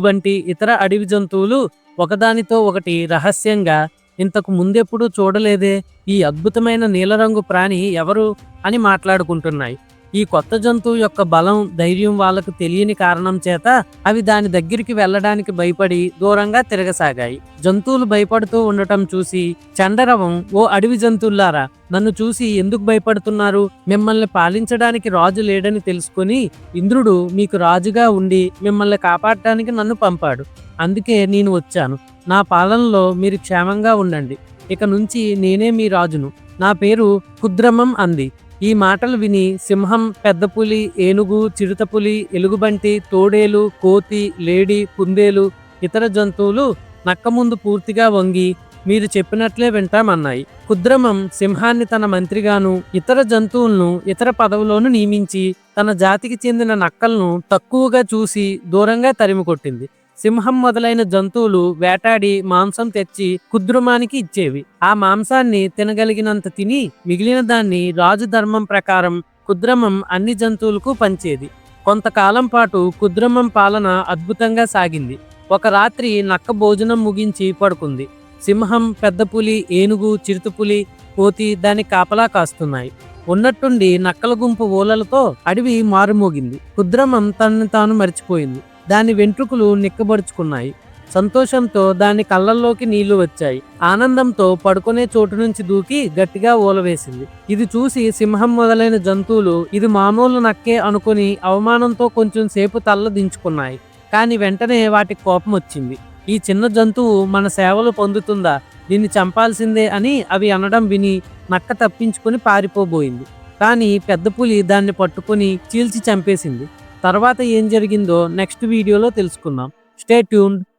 వంటి ఇతర అడవి జంతువులు ఒకదానితో ఒకటి రహస్యంగా ఇంతకు ముందెప్పుడూ చూడలేదే ఈ అద్భుతమైన నీలరంగు ప్రాణి ఎవరు అని మాట్లాడుకుంటున్నాయి. ఈ కొత్త జంతువు యొక్క బలం ధైర్యం వాళ్ళకు తెలియని కారణం చేత అవి దాని దగ్గరికి వెళ్ళడానికి భయపడి దూరంగా తిరగసాగాయి. జంతువులు భయపడుతూ ఉండటం చూసి చండరవం ఓ అడవి జంతువులారా నన్ను చూసి ఎందుకు భయపడుతున్నారు? మిమ్మల్ని పాలించడానికి రాజు లేడని తెలుసుకుని ఇంద్రుడు మీకు రాజుగా ఉండి మిమ్మల్ని కాపాడటానికి నన్ను పంపాడు. అందుకే నేను వచ్చాను. నా పాలనలో మీరు క్షేమంగా ఉండండి. ఇక నుంచి నేనే మీ రాజును. నా పేరు కుద్రమం అంది. ఈ మాటలు విని సింహం పెద్దపులి ఏనుగు చిరుతపులి ఎలుగుబంటి తోడేలు కోతి లేడి కుందేలు ఇతర జంతువులు నక్క ముందు పూర్తిగా వంగి మీరు చెప్పినట్లే వింటామన్నాయి కుద్రమం సింహాన్ని తన మంత్రిగాను ఇతర జంతువులను ఇతర పదవులోను నియమించి తన జాతికి చెందిన నక్కలను తక్కువగా చూసి దూరంగా తరిమి కొట్టింది. సింహం మొదలైన జంతువులు వేటాడి మాంసం తెచ్చి కుద్రుమానికి ఇచ్చేవి. ఆ మాంసాన్ని తినగలిగినంత తిని మిగిలిన దాన్ని రాజు ధర్మం ప్రకారం కుద్రమం అన్ని జంతువులకు పంచేది. కొంతకాలం పాటు కుద్రమం పాలన అద్భుతంగా సాగింది. ఒక రాత్రి నక్క భోజనం ముగించి పడుకుంది. సింహం పెద్ద పులి ఏనుగు చిరుతపులి కోతి దాని కాపలా కాస్తున్నాయి. ఉన్నట్టుండి నక్కల గుంపు ఊలలతో అడవి మారుమోగింది. కుద్రమం తనని తాను మర్చిపోయింది. దాని వెంట్రుకలు నిక్కబరుచుకున్నాయి. సంతోషంతో దాని కళ్ళల్లోకి నీళ్ళు వచ్చాయి. ఆనందంతో పడుకునే చోటు నుంచి దూకి గట్టిగా ఊలవేసింది ఇది చూసి సింహం మొదలైన జంతువులు ఇది మామూలు నక్కే అనుకుని అవమానంతో కొంచెం సేపు తల్ల దించుకున్నాయి. కానీ వెంటనే వాటికి కోపం వచ్చింది. ఈ చిన్న జంతువు మన సేవలు పొందుతుందా? దీన్ని చంపాల్సిందే అని అవి అనడం విని నక్క తప్పించుకుని పారిపోబోయింది. కానీ పెద్ద పులి దాన్ని పట్టుకుని చీల్చి చంపేసింది. తర్వాత ఏం జరిగిందో నెక్స్ట్ వీడియోలో తెలుసుకుందాం. Stay tuned